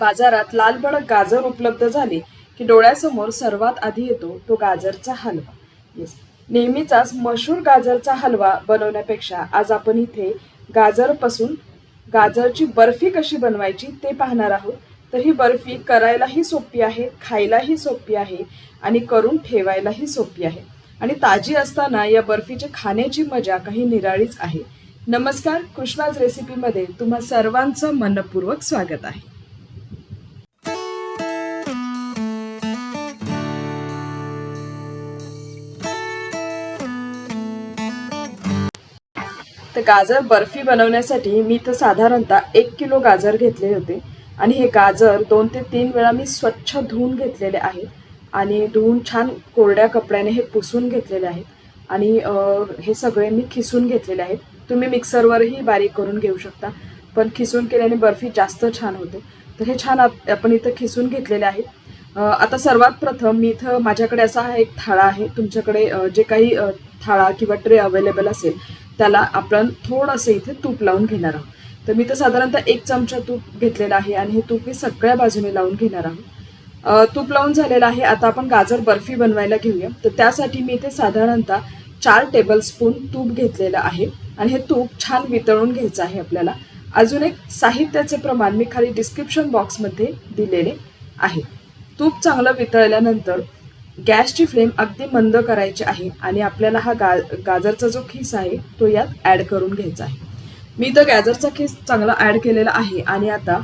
बाजारात लालभडक गाजर उपलब्ध झाले की डोळ्यासमोर सर्वात आधी येतो तो गाजरचा हलवा. येस नेहमीचाच मशहूर गाजरचा हलवा बनवण्यापेक्षा आज आपण इथे गाजरपासून गाजरची बर्फी कशी बनवायची ते पाहणार आहोत. तर ही बर्फी करायलाही सोपी आहे खायलाही सोपी आहे आणि करून ठेवायलाही सोपी आहे. आणि ताजी असताना या बर्फीचे खाण्याची मजा काही निराळीच आहे. नमस्कार कृष्णाज रेसिपीमध्ये तुम्हा सर्वांचं मनपूर्वक स्वागत आहे. तर गाजर बर्फी बनवण्यासाठी मी तर साधारणतः एक किलो गाजर घेतले होते. आणि हे गाजर दोन ते तीन वेळा मी स्वच्छ धुवून घेतलेले आहेत आणि धुवून छान कोरड्या कपड्याने हे पुसून घेतलेले आहेत आणि हे सगळे मी खिसून घेतलेले आहेत. तुम्ही मिक्सरवरही बारीक करून घेऊ शकता. पण खिसून केल्याने बर्फी जास्त छान होते. तर हे छान आप- आपण इथं खिसून घेतलेले आहेत आता सर्वात प्रथम मी इथं माझ्याकडे असा हा एक थाळा आहे. तुमच्याकडे जे काही थाळा किंवा ट्रे अवेलेबल असेल त्याला आपण थोडंसं इथे तूप लावून घेणार आहोत. तर मी तर साधारणतः एक चमचा तूप घेतलेला आहे आणि हे तूप मी सगळ्या बाजूने लावून घेणार आहोत. तूप लावून झालेलं आहे. आता आपण गाजर बर्फी बनवायला घेऊया. तर त्यासाठी मी इथे साधारणतः चार टेबलस्पून तूप घेतलेलं आहे. आणि हे तूप छान वितळून घ्यायचं आहे आपल्याला. अजून एक साहित्याचे प्रमाण मी खाली डिस्क्रिप्शन बॉक्समध्ये दिलेले आहे. तूप चांगलं वितळल्यानंतर गॅसची फ्लेम अगदी मंद करायची आहे आणि आपल्याला हा गा गाजरचा जो खीस आहे तो यात ॲड करून घ्यायचा आहे. मी तर गाजरचा खीस चांगला ॲड केलेला आहे आणि आता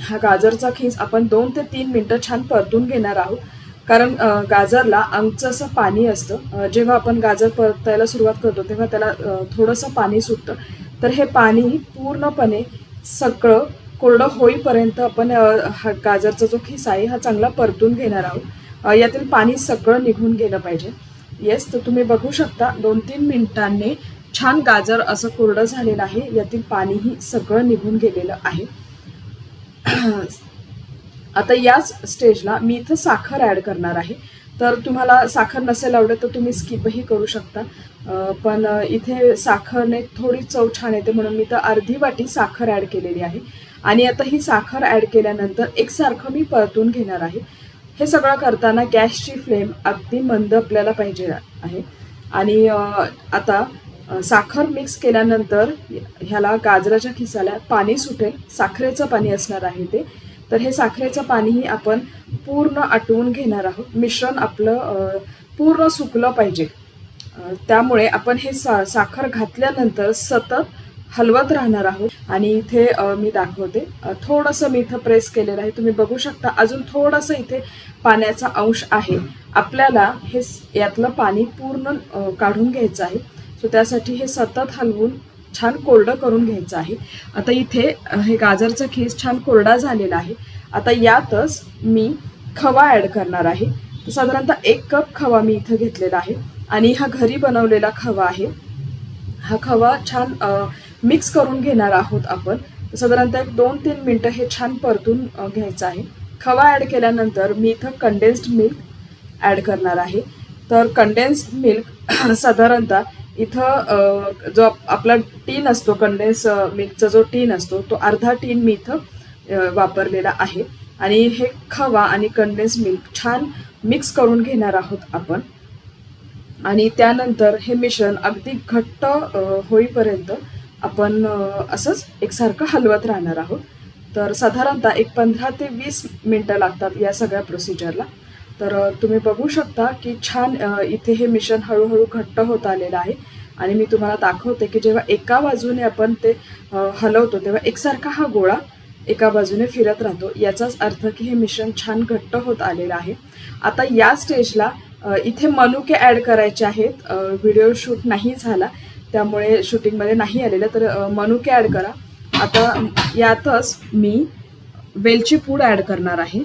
हा गाजरचा खीस आपण दोन ते तीन मिनटं छान परतून घेणार आहोत. कारण गाजरला अंगचं असं पाणी असतं जेव्हा आपण गाजर परतायला सुरुवात करतो तेव्हा त्याला थोडंसं पाणी सुटतं. तर हे पाणी पूर्णपणे सगळं कोरडं होईपर्यंत आपण हा गाजरचा जो खिस आहे हा चांगला परतून घेणार आहोत. यातील पाणी सगळं निघून गेलं पाहिजे. येस तर तुम्ही बघू शकता दोन तीन मिनिटांनी छान गाजर असं कोरडं झालेलं आहे. यातील पाणीही सगळं निघून गेलेलं आहे. आता याच स्टेजला मी इथं साखर ॲड करणार आहे. तर तुम्हाला साखर नसेल आवडत तर तुम्ही स्किपही करू शकता. पण इथे साखरने थोडी चव छान येते म्हणून मी तर अर्धी वाटी साखर ॲड केलेली आहे. आणि आता ही साखर ॲड केल्यानंतर एकसारखं मी परतून घेणार आहे. हे सगळं करताना गॅसची फ्लेम अगदी मंद आपल्याला पाहिजे आहे. आणि आता साखर मिक्स केल्यानंतर ह्याला गाजराच्या खिसाला पाणी सुटेल साखरेचं पाणी असणार आहे ते. तर हे साखरेचं पाणीही आपण पूर्ण आटवून घेणार आहोत. मिश्रण आपलं पूर्ण सुकलं पाहिजे. त्यामुळे आपण हे सा साखर घातल्यानंतर सतत हलवत राहणार आहोत. आणि इथे मी दाखवते. थोडंसं मी इथं प्रेस केलेलं आहे. तुम्ही बघू शकता अजून थोडंसं इथे पाण्याचा अंश आहे. आपल्याला हे यातलं पाणी पूर्ण काढून घ्यायचं आहे. सो त्यासाठी हे सतत हलवून छान कोरडं करून घ्यायचं आहे. आता इथे हे गाजरचा खीस छान कोरडा झालेला आहे. आता यातच मी खवा ॲड करणार आहे. साधारणतः एक कप खवा मी इथं घेतलेला आहे. आणि हा घरी बनवलेला खवा आहे. हा खवा छान मिक्स करून घेणार आहोत आपण. साधारणतः एक दोन तीन मिनटं हे छान परतून घ्यायचं आहे. खवा ॲड केल्यानंतर मी इथं कंडेन्स्ड मिल्क ॲड करणार आहे. तर कंडेन्स्ड मिल्क साधारणतः इथं जो आपला टीन असतो कंडेन्स मिल्कचा जो टीन असतो तो अर्धा टीन मी इथं वापरलेला आहे. आणि हे खवा आणि कंडेन्स मिल्क छान मिक्स करून घेणार आहोत आपण. आणि त्यानंतर हे मिश्रण अगदी घट्ट होईपर्यंत आपण असंच एकसारखं हलवत राहणार आहोत. तर साधारणतः एक पंधरा ते वीस मिनटं लागतात या सगळ्या प्रोसिजरला तर तुम्ही बघू शकता की छान इथे हे मिश्रण हळूहळू घट्ट होत आलेलं आहे. आणि मी तुम्हाला दाखवते की जेव्हा एका बाजूने आपण ते हलवतो तेव्हा एकसारखा हा गोळा एका बाजूने फिरत राहतो. याचाच अर्थ की हे मिश्रण छान घट्ट होत आलेलं आहे. आता या स्टेजला इथे मनुके ॲड करायचे आहेत. व्हिडिओ शूट नाही झाला. त्यामुळे शूटिंगमध्ये नाही आलेलं. तर मनुके ॲड करा. आता यातच मी वेलची पूड ॲड करणार आहे.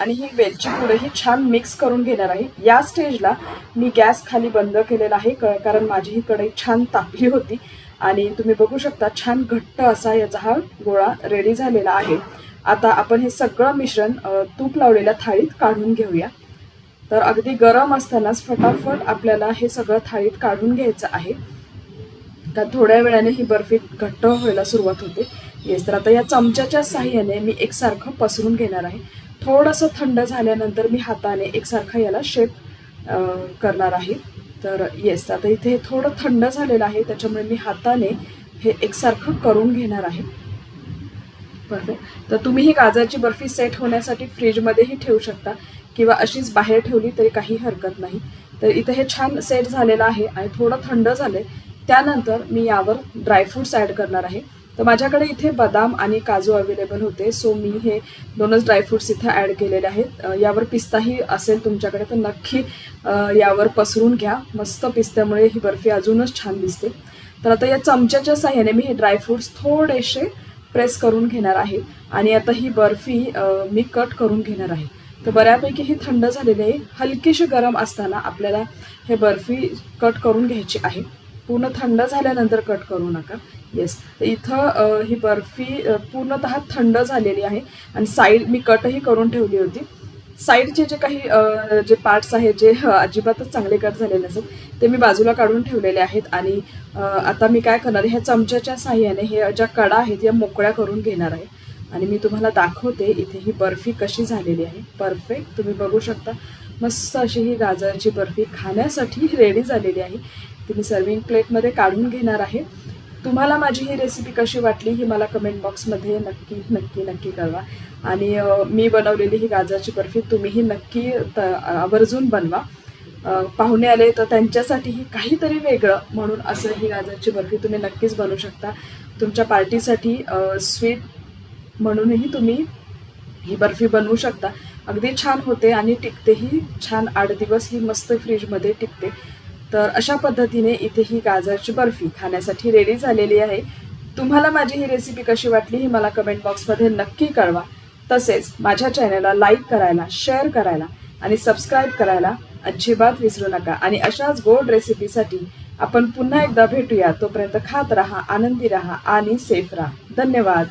आणि ही वेलची पूडही छान मिक्स करून घेणार आहे. या स्टेजला मी गॅस खाली बंद केलेला आहे कारण माझी ही कढई छान तापली होती. आणि तुम्ही बघू शकता छान घट्ट असा याचा हा गोळा रेडी झालेला आहे. आता आपण हे सगळं मिश्रण तूप लावलेल्या थाळीत काढून घेऊया. तर अगदी गरम असतानाच फटाफट आपल्याला हे सगळं थाळीत काढून घ्यायचं आहे. का थोड्या वेळाने ही बर्फी घट्ट व्हायला सुरुवात होते. येस तर आता या चमच्याच्या साह्याने मी एकसारखं पसरून घेणार आहे. थोडंसं थंड झाल्यानंतर मी हाताने एकसारखं याला शेप करणार आहे. तर येस आता इथे हे थोडं थंड झालेलं आहे. त्याच्यामुळे मी हाताने हे एकसारखं करून घेणार आहे. परफेक्ट तर तुम्ही ही गाजरची बर्फी सेट होण्यासाठी फ्रीजमध्येही ठेवू शकता. किंवा अशीच बाहेर ठेवली तरी काही हरकत नाही. तर इथं हे छान सेट झालेलं आहे आणि थोडं थंड झालंय. त्यानंतर मी यावर ड्रायफ्रुट्स ॲड करणार आहे. तर माझ्याकडे इथे बदाम आणि काजू अवेलेबल होते. सो मी हे दोनच ड्रायफ्रुट्स इथं ॲड केलेले आहेत. यावर पिस्ताही असेल तुमच्याकडे तर नक्की यावर पसरून घ्या. मस्त पिस्त्यामुळे ही बर्फी अजूनच छान दिसते. तर आता या चमच्याच्या साह्याने मी हे ड्रायफ्रुट्स थोडेसे प्रेस करून घेणार आहे. आणि आता ही बर्फी मी कट करून घेणार आहे. तर बऱ्यापैकी ही थंड झालेली आहे. हलकेशी गरम असताना आपल्याला हे बर्फी कट करून घ्यायची आहे. पूर्ण थंड झाल्यानंतर कट करू नका. येस तर इथं ही बर्फी पूर्णतः थंड झालेली आहे आणि साईड मी कटही करून ठेवली होती. साईडचे जे काही जे पार्ट्स आहेत जे अजिबातच चांगले कट झालेले नसत ते मी बाजूला काढून ठेवलेले आहेत आणि आता मी काय करणार आहे ह्या चमच्याच्या साह्याने हे ज्या कडा आहेत या मोकळ्या करून घेणार आहे. आणि मी तुम्हाला दाखवते इथे ही बर्फी कशी झालेली आहे. परफेक्ट तुम्ही बघू शकता. मस्त अशी ही गाजरची बर्फी खाण्यासाठी रेडी झालेली आहे. ती मी सर्विंग प्लेटमध्ये काढून घेणार आहे. तुम्हाला माझी ही रेसिपी कशी वाटली ही मला कमेंट बॉक्समध्ये नक्की नक्की नक्की कळवा. आणि मी बनवलेली ही गाजरची बर्फी तुम्हीही नक्की त आवर्जून बनवा. पाहुणे आले तर त्यांच्यासाठीही काहीतरी वेगळं म्हणून असं ही गाजरची बर्फी तुम्ही नक्कीच बनवू शकता. तुमच्या पार्टीसाठी स्वीट म्हणूनही तुम्ही ही बर्फी बनवू शकता. अगदी छान होते आणि टिकतेही छान आठ दिवस ही मस्त फ्रीजमध्ये टिकते. तर अशा पद्धतीने इथे ही गाजरची बर्फी खाण्यासाठी रेडी झालेली आहे. तुम्हाला माझी ही रेसिपी कशी वाटली ही मला कमेंट बॉक्समध्ये नक्की कळवा. तसेच माझ्या चॅनलला लाईक करायला शेअर करायला आणि सबस्क्राईब करायला अजिबात विसरू नका. आणि अशाच गोड रेसिपीसाठी आपण पुन्हा एकदा भेटूया. तोपर्यंत खात राहा आनंदी राहा आणि सेफ राहा. धन्यवाद.